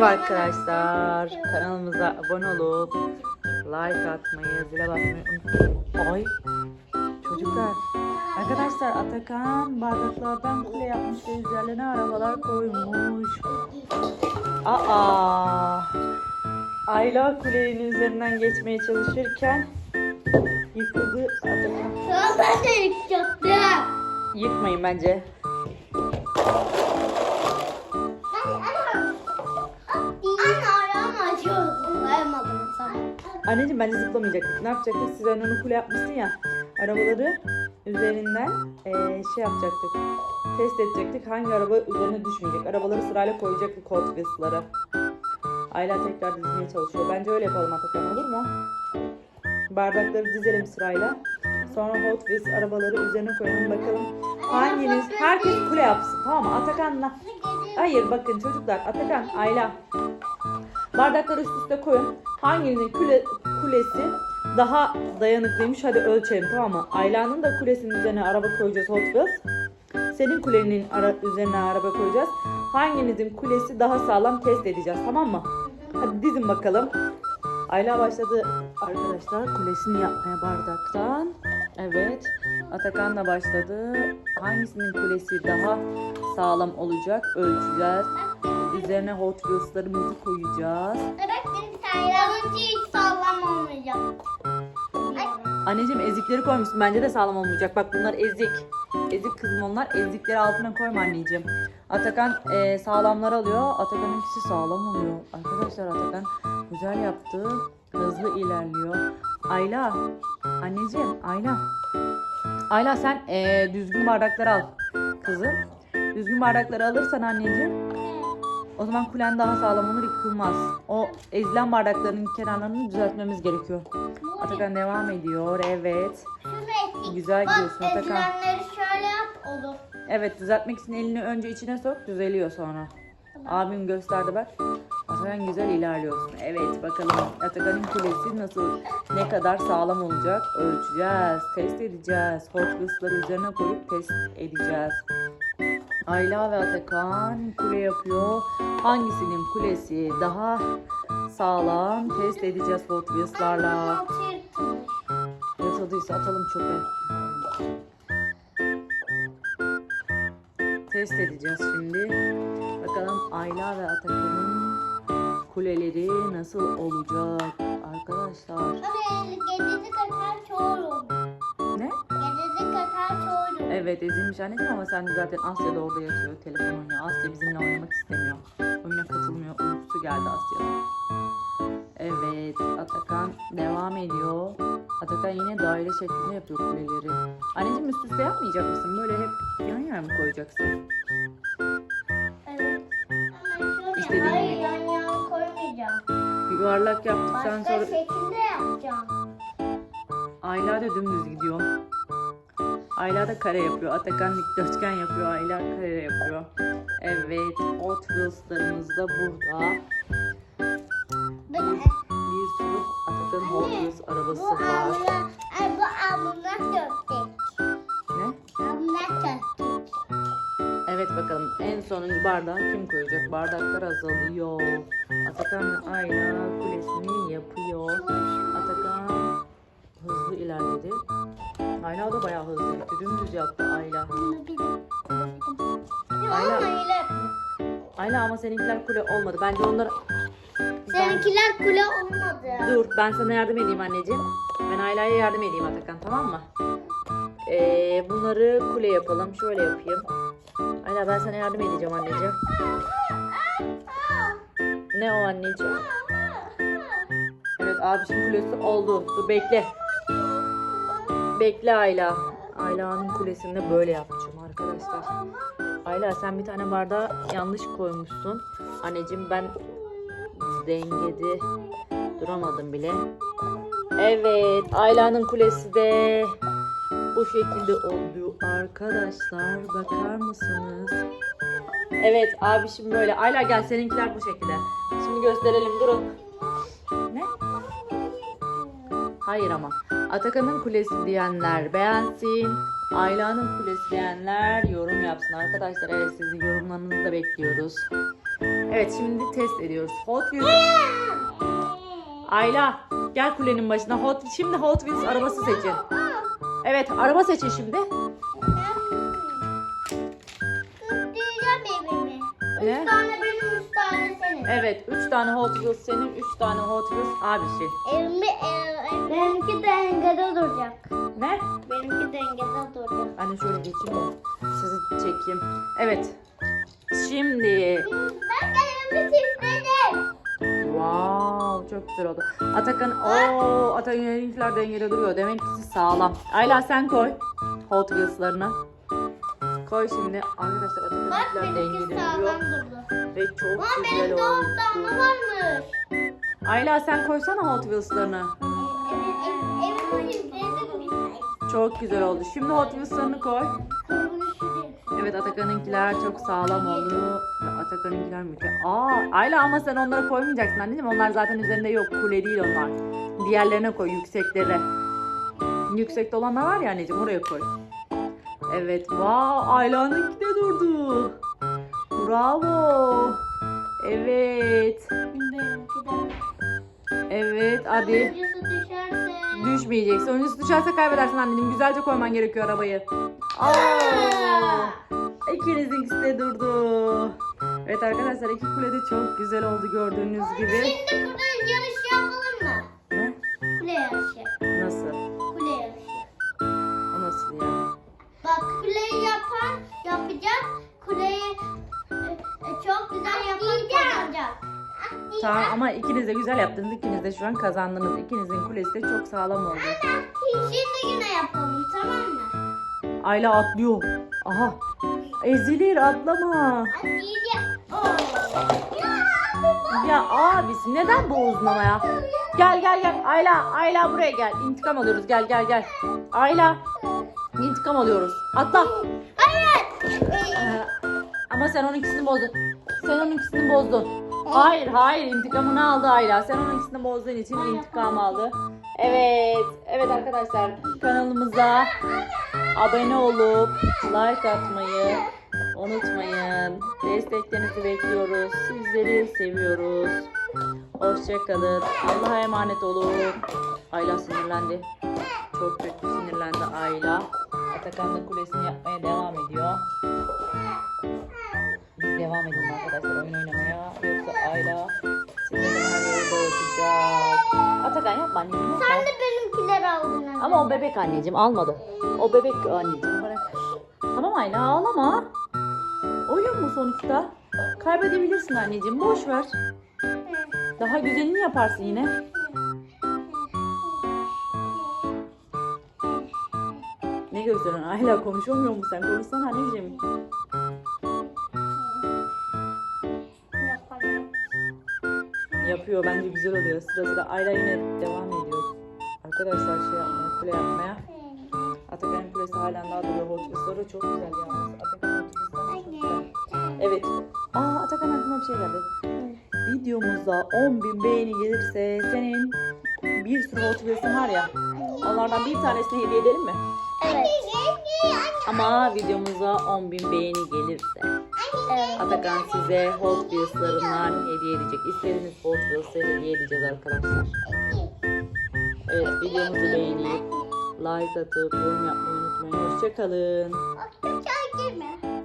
Merhaba arkadaşlar. Kanalımıza abone olup like atmayı, zile basmayı unutmayın. Ay çocuklar. Arkadaşlar Atakan bardaklardan kule yapmış ve üzerlerine arabalar koymuş. Aa! Ayla kulenin üzerinden geçmeye çalışırken yıkıldı Atakan. Ben de yıkacaktım. Yıkmayın bence. Anneciğim bence zıplamayacaktık. Ne yapacaktık? Siz onu kule yapmışsın ya. Arabaları üzerinden eee, şey yapacaktık. Test edecektik. Hangi araba üzerine düşmeyecek. Arabaları sırayla koyacaktık Hot Wheels'lara. Ayla tekrar dizmeye çalışıyor. Bence öyle yapalım Atakan olur mu? Bardakları dizelim sırayla. Sonra Hot Wheels arabaları üzerine koyalım bakalım. Hanginiz? Herkes kule yapsın. Tamam mı? Atakan'la. Hayır bakın çocuklar. Atakan, Ayla. Bardakları üst üste koyun. Hanginin küle, kulesi daha dayanıklıymış hadi ölçelim tamam mı? Ayla'nın da kulesinin üzerine araba koyacağız Hot Wheels. Senin kulenin ara, üzerine araba koyacağız. Hanginizin kulesi daha sağlam test edeceğiz tamam mı? Hadi dizin bakalım. Ayla başladı arkadaşlar kulesini yapmaya bardaktan. Evet. Atakan da başladı. Hangisinin kulesi daha sağlam olacak ölçeceğiz. Üzerine Hot Wheels'larımızı koyacağız. Evet benim sayılarım hiç sağlam olmayacak. Anneciğim ezikleri koymuşsun. Bence de sağlam olmayacak. Bak bunlar ezik. Ezik kızım onlar. Ezikleri altına koyma anneciğim. Atakan e, sağlamları alıyor. Atakan'ınkisi sağlam oluyor. Arkadaşlar Atakan güzel yaptı. Hızlı ilerliyor. Ayla. Anneciğim Ayla. Ayla sen e, düzgün bardakları al kızım. Düzgün bardakları alırsan anneciğim o zaman kulen daha sağlam olur yıkılmaz. O ezilen bardakların kenarlarını düzeltmemiz gerekiyor. Atakan devam ediyor. Evet. Güzel Bak gidiyorsun Atakan. ezilenleri şöyle yap olur. Evet düzeltmek için elini önce içine sok düzeliyor sonra. Abim gösterdi bak. Atakan güzel ilerliyorsun. Evet bakalım Atakan'ın kulesi nasıl ne kadar sağlam olacak ölçeceğiz. Test edeceğiz. Hot Wheels'ları üzerine koyup test edeceğiz. Ayla ve Atakan kule yapıyor. Hangisinin kulesi daha sağlam test edeceğiz Hot Wheels'larla. Altı yırtılmış. Yırtıldıysa atalım çöpe. Test edeceğiz şimdi. Bakalım Ayla ve Atakan'ın kuleleri nasıl olacak arkadaşlar. Hadi gecesi kadar çoğulum. Ne? Gecesi kadar çoğulum. Evet ezilmiş anneciğim ama sen de zaten Asya da orada yatıyor. Telefon oynuyor. Asya bizimle oynamak istemiyor. Oyuna katılmıyor. Uykusu geldi Asya'nın. Evet Atakan devam ediyor. Atakan yine daire şeklinde yapıyor kuleleri. Anneciğim üst üste yapmayacak mısın? Böyle hep yan yana mı koyacaksın? Evet. Ama şöyle İstediğin hayır gibi. yan yana koymayacağım. Yuvarlak yaptıktan Başka sonra şekilde yapacağım. Ayla da dümdüz gidiyor. Ayla da kare yapıyor. Atakan dikdörtgen yapıyor. Ayla kare yapıyor. Evet. Hot Wheels'larımız da burada. Ben, Bir sürü Atakan'ın Hot Wheels arabası bu var. abla, ay bu ablamlar köftek. Ne? Ablamlar köftek. Evet bakalım en sonuncu bardağı kim koyacak? Bardaklar azalıyor. Atakan ve Ayla kulesini yapıyor. Atakan hızlı ilerledi. Ayla da bayağı hızlı gitti. Dümdüz yaptı Ayla. Ayla. Ayla. ama seninkiler kule olmadı. Bence onları... Ben... Seninkiler kule olmadı. Dur ben sana yardım edeyim anneciğim. Ben Ayla'ya yardım edeyim Atakan tamam mı? Ee, bunları kule yapalım. Şöyle yapayım. Ayla ben sana yardım edeceğim anneciğim. Ne o anneciğim? Evet abişin kulesi oldu. Dur bekle. Bekle Ayla. Ayla'nın kulesini böyle yapacağım arkadaşlar. Ayla sen bir tane bardağı yanlış koymuşsun. Anneciğim ben dengede duramadım bile. Evet Ayla'nın kulesi de bu şekilde oldu arkadaşlar. Bakar mısınız? Evet abi şimdi böyle. Ayla gel seninkiler bu şekilde. Şimdi gösterelim durun. Ne? Hayır ama. Atakan'ın kulesi diyenler beğensin. Ayla'nın kulesi diyenler yorum yapsın arkadaşlar. Evet sizin yorumlarınızı da bekliyoruz. Evet şimdi test ediyoruz. Hot Wheels. Ayla gel kulenin başına. Hot, şimdi Hot Wheels arabası seçin. Evet araba seçin şimdi. Ne? Üç tane üç senin. Evet 3 tane Hot Wheels senin, 3 tane Hot Wheels abisi. Evimi, ev, benimki dengede duracak. Ne? Benimki dengede duracak. Anne şöyle geçeyim de sizi çekeyim. Evet. Şimdi Ben evimi çiftledim. Wow çok güzel oldu. Atakan o Atakan'ınkiler dengede duruyor. Demek ki sağlam. Ayla sen koy Hot Wheels'larını. Koy şimdi. Arkadaşlar Bak Atakan'ınkiler benimki dengede sağlam duruyor. durdu. Ve çok Ama güzel benim dört tane oldu. varmış. Ayla sen koysana Hot Wheels'larını. Çok güzel oldu. Şimdi Hot Wheels'larını koy. Evet Atakan'ınkiler çok sağlam oldu. Atakan'ınkiler mükemmel. Aa Ayla ama sen onlara koymayacaksın anneciğim. Onlar zaten üzerinde yok. Kule değil onlar. Diğerlerine koy yükseklere. Yüksekte olanlar var ya anneciğim oraya koy. Evet. Wow Ayla'nınki de durdu. Bravo. Evet. Evet hadi. Düşmeyeceksin. Öncüsü düşerse kaybedersin anneciğim. Güzelce koyman gerekiyor arabayı. Aa! İkinizinkisi de durdu. Evet arkadaşlar iki kule de çok güzel oldu gördüğünüz gibi. Şimdi burada yarış yapalım mı? Ne? Kule yarışı. Nasıl? Çok güzel kazanacak. Tamam ama ikiniz de güzel yaptınız. İkiniz de şu an kazandınız. İkinizin kulesi de çok sağlam oldu. Şimdi yine yapalım tamam mı? Ayla atlıyor. Aha. Ezilir atlama. Ya, abisi neden bu uzun ama ya? Gel gel gel. Ayla Ayla buraya gel. İntikam alıyoruz. Gel gel gel. Ayla intikam alıyoruz. Atla. Evet. Ee, ama sen onun ikisini bozdun. Sen onun ikisini bozdun. Hayır hayır intikamını aldı Ayla. Sen onun ikisini bozduğun için intikam aldı. Evet. Evet arkadaşlar kanalımıza abone olup like atmayı unutmayın. Desteklerinizi bekliyoruz. Sizleri seviyoruz. Hoşçakalın. Allah'a emanet olun. Ayla sinirlendi. Çok kötü sinirlendi Ayla. Atakan da kulesini yapmaya devam ediyor. Devam edelim arkadaşlar oyun oynamaya. Yoksa Ayla yere dağıtacak. Atakan yapma anneciğim yapma. Sen de benimkileri aldın. anne. Ama o bebek anneciğim almadı. O bebek anneciğim bırak. Tamam Ayla ağlama. Oyun mu sonuçta? Kaybedebilirsin anneciğim boş ver. Daha güzelini yaparsın yine. Ne gösteriyorsun Ayla konuşamıyor musun sen? Konuşsana anneciğim. Yapıyor bence güzel oluyor. Sıra sıra Ayla yine devam ediyor. Arkadaşlar şey yapmaya, kule yapmaya. Atakan'ın kulesi halen daha duruyor. Hotfuzları çok güzel yalnız. Atakan'ın hotfuzları çok güzel. Evet. Aa Atakan aklıma bir şey geldi. Videomuza 10.000 beğeni gelirse senin bir sürü Hot Wheels'ın var ya. Onlardan bir tanesini hediye edelim mi? Evet. Ama videomuza 10.000 beğeni gelirse Evet. Atakan size Hot Wheels'larından hediye edecek. İstediğiniz Hot Wheels'ı hediye edeceğiz arkadaşlar. Evet videomuzu beğenip like atıp yorum yapmayı unutmayın. Hoşçakalın. Girme.